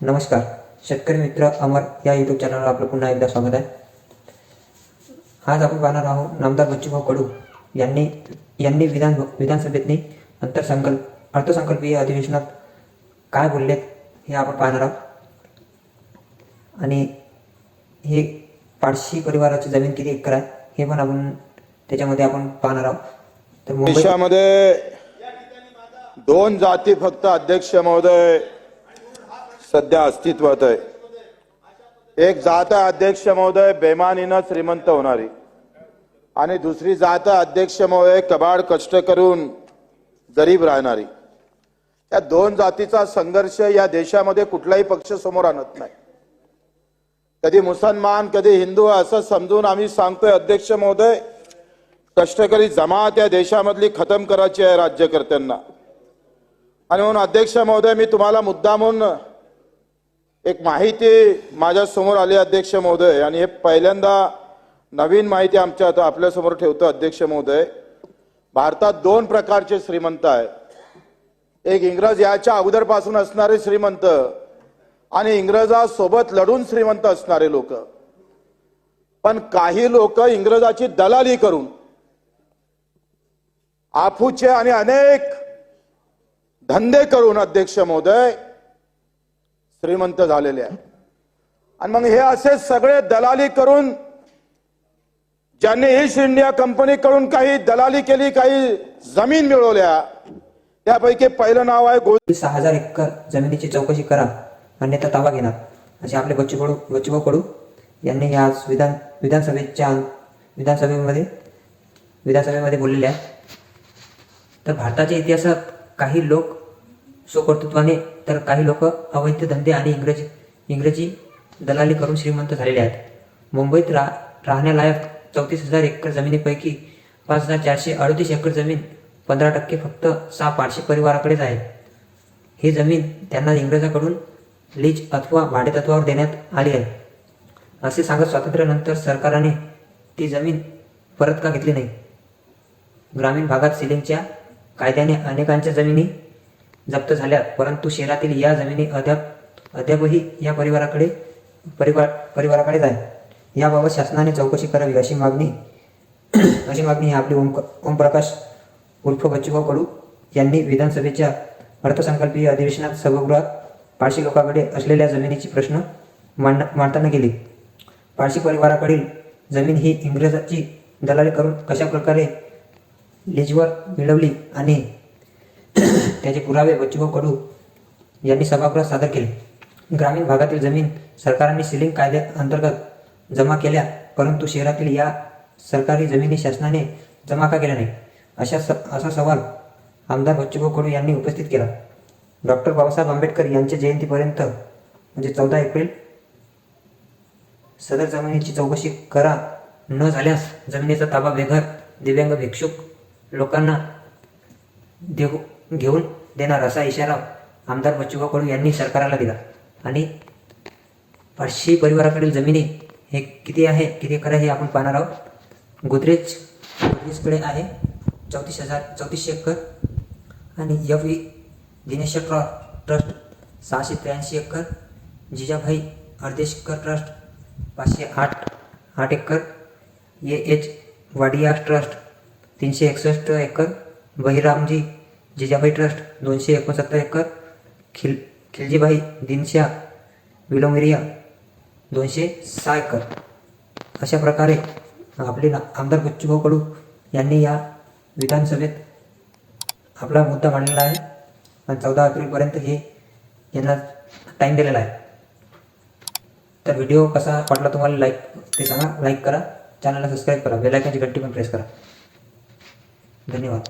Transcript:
नमस्कार. शेतकरी मित्र अमर या यूट्यूब चॅनलवर आपलं पुन्हा एकदा स्वागत आहे. आज आपण पाहणार आहोत नामदार बच्चूभाऊ कडू यांनी यांनी विधान विधानसभेतनी अंतरसंकल्प अर्थसंकल्पीय अधिवेशनात काय बोललेत हे आपण पाहणार आहोत. आणि हे पारशी परिवाराची जमीन किती एकर आहे हे पण आपण त्याच्यामध्ये आपण पाहणार आहोत. तर मुंबईमध्ये दोन जाती फक्त अध्यक्ष महोदय. सध्या अस्तित्वात आहे. एक जात आहे अध्यक्ष महोदय बेमानीनं श्रीमंत होणारी आणि दुसरी जात आहे अध्यक्ष महोदय कबाड कष्ट करून गरीब राहणारी. या दोन जातीचा संघर्ष या देशामध्ये कुठलाही पक्ष समोर आणत नाही. कधी मुसलमान कधी हिंदू असं समजून आम्ही सांगतोय अध्यक्ष महोदय कष्टकरी जमात या देशामधली खतम करायची आहे राज्यकर्त्यांना. आणि म्हणून अध्यक्ष महोदय मी तुम्हाला मुद्दा म्हणून एक माहिती माझ्यासमोर आली अध्यक्ष महोदय आणि हे पहिल्यांदा नवीन माहिती आमच्या आता आपल्यासमोर ठेवतो अध्यक्ष महोदय. भारतात दोन प्रकारचे श्रीमंत आहे एक इंग्रज याच्या अगोदरपासून असणारे श्रीमंत आणि इंग्रजासोबत लढून श्रीमंत असणारे लोक. पण काही लोक इंग्रजाची दलाली करून आफूचे आणि अनेक धंदे करून अध्यक्ष महोदय श्रीमंत झालेले आहे आणि मग हे असे सगळे दलाली करून ज्यांनी ईस्ट इंडिया कंपनीकडून काही दलाली केली काही जमीन मिळवल्या त्यापैकी पहिलं नाव आहे गो सहा हजार एकर जमिनीची चौकशी करा अन्यथा ताबा घेणार. असे आपले बच्चू कडू बच्चूभाऊ कडू यांनी आज विधान विधानसभेच्या विधानसभेमध्ये विधानसभेमध्ये बोललेले आहे तर भारताच्या इतिहासात काही लोक सुकर्तृत्वाने तर काही लोक अवैध धंदे आणि इंग्रजी इंग्रजी दलाली करून श्रीमंत झालेले आहेत. मुंबईत रा राहण्यालायक चौतीस हजार एकर जमिनीपैकी पाच हजार चारशे अडतीस एकर जमीन पंधरा टक्के फक्त सहा पाचशे परिवाराकडेच आहे. ही जमीन त्यांना इंग्रजाकडून लीज अथवा भाडेतत्वावर देण्यात आली आहे. असे सांगत स्वातंत्र्यानंतर सरकारने ती जमीन परत का घेतली नाही? ग्रामीण भागात सिलिंगच्या कायद्याने अनेकांच्या जमिनी जप्त झाल्या परंतु शहरातील या जमिनी अद्याप अद्यापही या परिवाराकडे परिवार परिवाराकडेच आहे याबाबत शासनाने चौकशी करावी अशी मागणी अशी मागणी ही आपली. ओम ओमप्रकाश उर्फ बच्चूभाऊ कडू यांनी विधानसभेच्या अर्थसंकल्पीय अधिवेशनात सभागृहात पारशी लोकांकडे असलेल्या जमिनीची प्रश्न मांड मांडताना केली. पारशी परिवाराकडील जमीन ही इंग्रजाची दलाली करून कशा प्रकारे लीजवर मिळवली आणि त्याचे पुरावे बच्चूभाऊ कडू यांनी सभागृहात सादर केले. ग्रामीण भागातील जमीन सरकारने सिलिंग कायद्या अंतर्गत जमा केल्या परंतु शहरातील या सरकारी जमिनी शासनाने जमा का केल्या नाही अशा स असा सवाल आमदार बच्चूभाऊ कडू यांनी उपस्थित केला. डॉक्टर बाबासाहेब आंबेडकर यांच्या जयंतीपर्यंत म्हणजे चौदा एप्रिल सदर जमिनीची चौकशी करा न झाल्यास जमिनीचा ताबा बेघर दिव्यांग भिक्षुक लोकांना देऊ घेऊन देणार असा इशारा आमदार बच्चूभाऊ कडू यांनी सरकारला दिला. आणि पाचशे परिवाराकडील जमिनी हे किती आहे किती एकर आहे हे आपण पाहणार आहोत. गोदरेज गोदरेजकडे आहे चौतीस हजार चौतीसशे एकर. आणि यफ ई दिनेश ट्रॉ ट्रस्ट सहाशे त्र्याऐंशी एकर. जिजाभाई अर्देशकर ट्रस्ट पाचशे आठ आठ acre. A H Wadia trust तीनशे एकसष्ट एकर. बहिरामजी जिजाबाई ट्रस्ट दोनशे एकोणसत्तर एकर खिल खिलजीबाई दिनशा विलोमिरिया दोनशे सहा एकर. अशा प्रकारे आपले ना आमदार बच्चूभाऊ कडू यांनी या विधानसभेत आपला मुद्दा मांडलेला आहे आणि चौदा एप्रिलपर्यंत हे यांना टाईम दिलेला आहे. तर व्हिडिओ कसा वाटला तुम्हाला लाईक ते सांगा. लाईक करा. चॅनलला सबस्क्राईब करा. बेलायकनची घंटी पण प्रेस करा. धन्यवाद.